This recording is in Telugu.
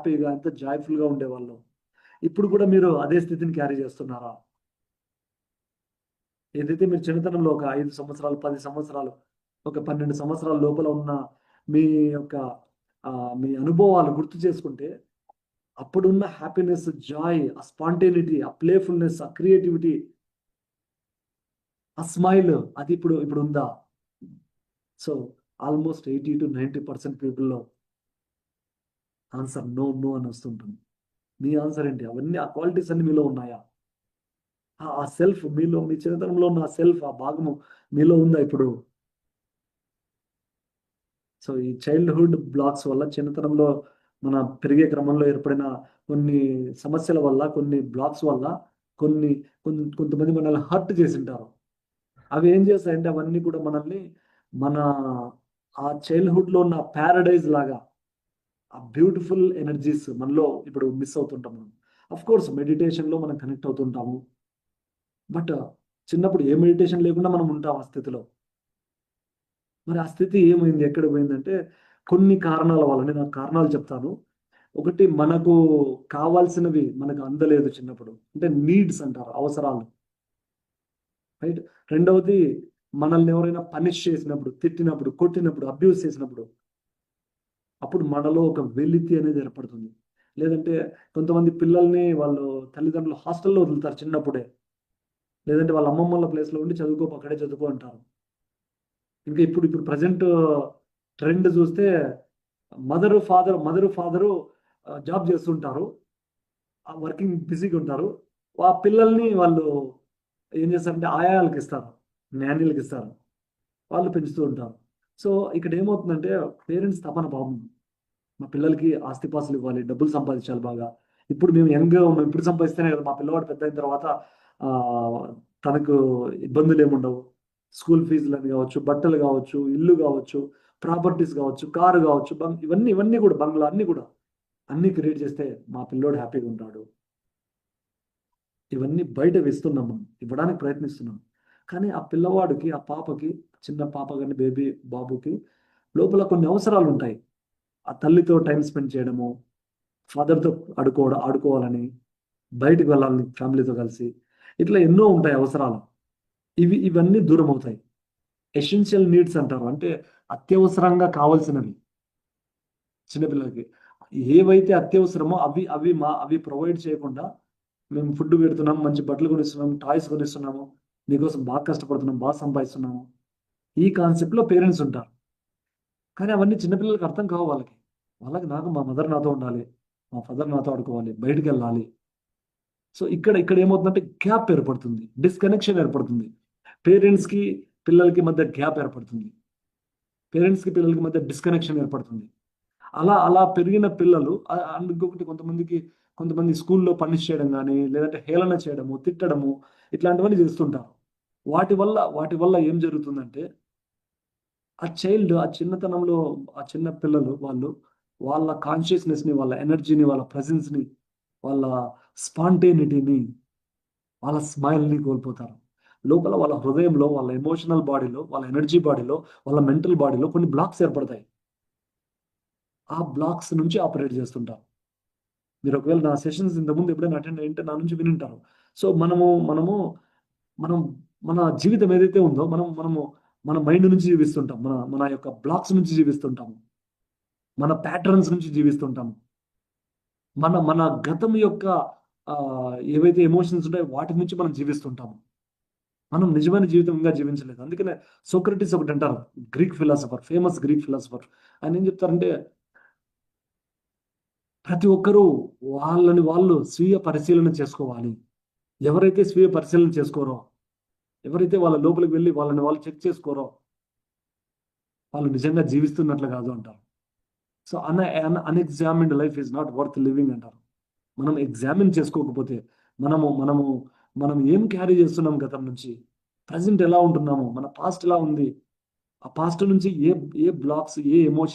హ్యాపీగా ఎంత జాయ్ఫుల్గా ఉండేవాళ్ళు. ఇప్పుడు కూడా మీరు అదే స్థితిని క్యారీ చేస్తున్నారా? ఏదైతే మీరు చిన్నతనంలో ఒక ఐదు సంవత్సరాలు పది సంవత్సరాలు ఒక పన్నెండు సంవత్సరాల లోపల ఉన్న మీ యొక్క మీ అనుభవాలు గుర్తు చేసుకుంటే అప్పుడున్న హ్యాపీనెస్ జాయ్ ఆ స్పాంటేనిటీ ఆ ప్లేఫుల్నెస్ ఆ క్రియేటివిటీ ఆ స్మైల్ అది ఇప్పుడు ఇప్పుడు ఉందా? So almost eighty to ninety percent పీపుల్లో answer no no అని వస్తుంటుంది. మీ ఆన్సర్ ఏంటి? అవన్నీ ఆ క్వాలిటీస్ అన్ని మీలో ఉన్నాయా? ఆ- సెల్ఫ్ మీలో మీ చిన్నతనంలో ఉన్న ఆ సెల్ఫ్ ఆ భాగము మీలో ఉందా ఇప్పుడు? సో ఈ చైల్డ్హుడ్ బ్లాక్స్ వల్ల చిన్నతనంలో మన పెరిగే క్రమంలో ఏర్పడిన కొన్ని సమస్యల వల్ల కొన్ని బ్లాక్స్ వల్ల కొన్ని కొంతమంది మనల్ని హర్ట్ చేసి ఉంటారు అవి ఏం చేస్తాయంటే అవన్నీ కూడా మనల్ని మన ఆ చైల్డ్హుడ్లో ఉన్న ప్యారడైజ్ లాగా ఆ బ్యూటిఫుల్ ఎనర్జీస్ మనలో ఇప్పుడు మిస్ అవుతుంటాం మనం. అఫ్ కోర్స్ మెడిటేషన్లో మనం కనెక్ట్ అవుతుంటాము. బట్ uh, చిన్నప్పుడు ఏ మెడిటేషన్ లేకుండా మనం ఉంటాం ఆ స్థితిలో. మరి ఆ స్థితి ఏమైంది? ఎక్కడ పోయిందంటే కొన్ని కారణాల వల్ల నేను ఆ కారణాలు చెప్తాను. ఒకటి మనకు కావాల్సినవి మనకు అందలేదు చిన్నప్పుడు. అంటే నీడ్స్ అంటారు అవసరాలు. రైట్ రెండవది మనల్ని ఎవరైనా పనిష్ చేసినప్పుడు తిట్టినప్పుడు కొట్టినప్పుడు అబ్యూస్ చేసినప్పుడు అప్పుడు మనలో ఒక వెలితి అనేది ఏర్పడుతుంది. లేదంటే కొంతమంది పిల్లల్ని వాళ్ళు తల్లిదండ్రులు హాస్టల్లో వదులుతారు చిన్నప్పుడే. లేదంటే వాళ్ళ అమ్మమ్మల ప్లేస్లో ఉండి చదువుకో అక్కడే చదువుకో అంటారు. ఇంకా ఇప్పుడు ఇప్పుడు ప్రజెంట్ ట్రెండ్ చూస్తే mother father mother father job చేస్తుంటారు. వర్కింగ్ బిజీగా ఉంటారు. ఆ పిల్లల్ని వాళ్ళు ఏం చేస్తారంటే ఆయాలకు ఇస్తారు. నానీలకు ఇస్తారు. వాళ్ళు పెంచుతూ ఉంటారు. సో ఇక్కడ ఏమవుతుందంటే పేరెంట్స్ తపన పాపం మా పిల్లలకి ఆస్తిపాస్తులు ఇవ్వాలి డబ్బులు సంపాదించాలి బాగా. ఇప్పుడు మేము యంగ్గా ఉన్నాం ఇప్పుడు సంపాదిస్తేనే కదా మా పిల్లవాడు పెద్ద అయిన తర్వాత తనకు ఇబ్బందులు ఏముండవు స్కూల్ ఫీజులు అని కావచ్చు బట్టలు కావచ్చు ఇల్లు కావచ్చు ప్రాపర్టీస్ కావచ్చు కారు కావచ్చు బంగ్ ఇవన్నీ ఇవన్నీ కూడా బంగ్లా అన్ని కూడా అన్ని క్రియేట్ చేస్తే మా పిల్లోడు హ్యాపీగా ఉంటాడు. ఇవన్నీ బయట వేస్తున్నాం మనం ఇవ్వడానికి ప్రయత్నిస్తున్నాం. కానీ ఆ పిల్లవాడికి ఆ పాపకి చిన్న పాప కానీ బేబీ బాబుకి లోపల కొన్ని అవసరాలు ఉంటాయి ఆ తల్లితో టైం స్పెండ్ చేయడము ఫాదర్తో ఆడుకోవడం ఆడుకోవాలని బయటికి వెళ్ళాలని ఫ్యామిలీతో కలిసి ఇట్లా ఎన్నో ఉంటాయి అవసరాలు. ఇవి ఇవన్నీ దూరం అవుతాయి. ఎసెన్షియల్ నీడ్స్ అంటారు. అంటే అత్యవసరంగా కావాల్సినవి చిన్నపిల్లలకి. ఏవైతే అత్యవసరమో అవి అవి మా అవి ప్రొవైడ్ చేయకుండా మేము ఫుడ్ పెడుతున్నాం మంచి బట్టలు కొనిస్తున్నాం టాయ్స్ కొనిస్తున్నాము మీకోసం బాగా కష్టపడుతున్నాం బాగా సంపాదిస్తున్నాము ఈ కాన్సెప్ట్లో పేరెంట్స్ ఉంటారు. కానీ అవన్నీ చిన్నపిల్లలకి అర్థం కావు వాళ్ళకి. వాళ్ళకి నాకు మా మదర్ నాతో ఉండాలి. మా ఫాదర్ నాతో ఆడుకోవాలి. బయటికి వెళ్ళాలి. సో ఇక్కడ ఇక్కడ ఏమవుతుందంటే గ్యాప్ ఏర్పడుతుంది. డిస్కనెక్షన్ ఏర్పడుతుంది. పేరెంట్స్కి పిల్లలకి మధ్య గ్యాప్ ఏర్పడుతుంది. పేరెంట్స్కి పిల్లలకి మధ్య డిస్కనెక్షన్ ఏర్పడుతుంది. అలా అలా పెరిగిన పిల్లలు ఆ- ఇంకొకటి కొంతమందికి కొంతమంది స్కూల్లో పనిష్ చేయడం కానీ లేదంటే హేళన చేయడము తిట్టడము ఇట్లాంటివన్నీ చేస్తుంటారు. వాటి వల్ల వాటి వల్ల ఏం జరుగుతుందంటే ఆ చైల్డ్ ఆ చిన్నతనంలో ఆ చిన్న పిల్లలు వాళ్ళు వాళ్ళ కాన్షియస్నెస్ని వాళ్ళ ఎనర్జీని వాళ్ళ ప్రజెన్స్ని వాళ్ళ స్పాంటేనిటీని వాళ్ళ స్మైల్ని కోల్పోతారు. లోపల వాళ్ళ హృదయంలో వాళ్ళ ఎమోషనల్ బాడీలో వాళ్ళ ఎనర్జీ బాడీలో వాళ్ళ మెంటల్ బాడీలో కొన్ని బ్లాక్స్ ఏర్పడతాయి. ఆ బ్లాక్స్ నుంచి ఆపరేట్ చేస్తుంటారు. మీరు ఒకవేళ నా సెషన్స్ ఇంతకుముందు ఎప్పుడైనా అటెండ్ అయ్యింటే నా నుంచి వినింటారు సో మనము మనము మనం మన జీవితం ఏదైతే ఉందో మనం మనము మన మైండ్ నుంచి జీవిస్తుంటాం. మన మన యొక్క బ్లాక్స్ నుంచి జీవిస్తుంటాము మన ప్యాటర్న్స్ నుంచి జీవిస్తుంటాము మన మన గతం యొక్క ఏవైతే ఎమోషన్స్ ఉంటాయో వాటి నుంచి మనం జీవిస్తుంటాము మనం నిజమైన జీవితంగా జీవించలేదు. అందుకనే సోక్రటిస్ ఒకటి అంటారు Greek philosopher famous Greek philosopher ఆయన ఏం చెప్తారంటే ప్రతి ఒక్కరూ వాళ్ళని వాళ్ళు స్వీయ పరిశీలన చేసుకోవాలి. ఎవరైతే స్వీయ పరిశీలన చేసుకోరో ఎవరైతే వాళ్ళ లోపలికి వెళ్ళి వాళ్ళని వాళ్ళు చెక్ చేసుకోరో వాళ్ళు నిజంగా జీవిస్తున్నట్లు కాదు అంటారు. So un unexamined life is not worth living అంటారు. మనం ఎగ్జామిన్ చేసుకోకపోతే మనము మనము మనం ఏం క్యారీ చేస్తున్నాం గతం నుంచి? ప్రజెంట్ ఎలా ఉంటున్నాము? మన పాస్ట్ ఎలా ఉంది? ఆ పాస్ట్ నుంచి ఏ ఏ బ్లాక్స్ ఏ ఎమోషన్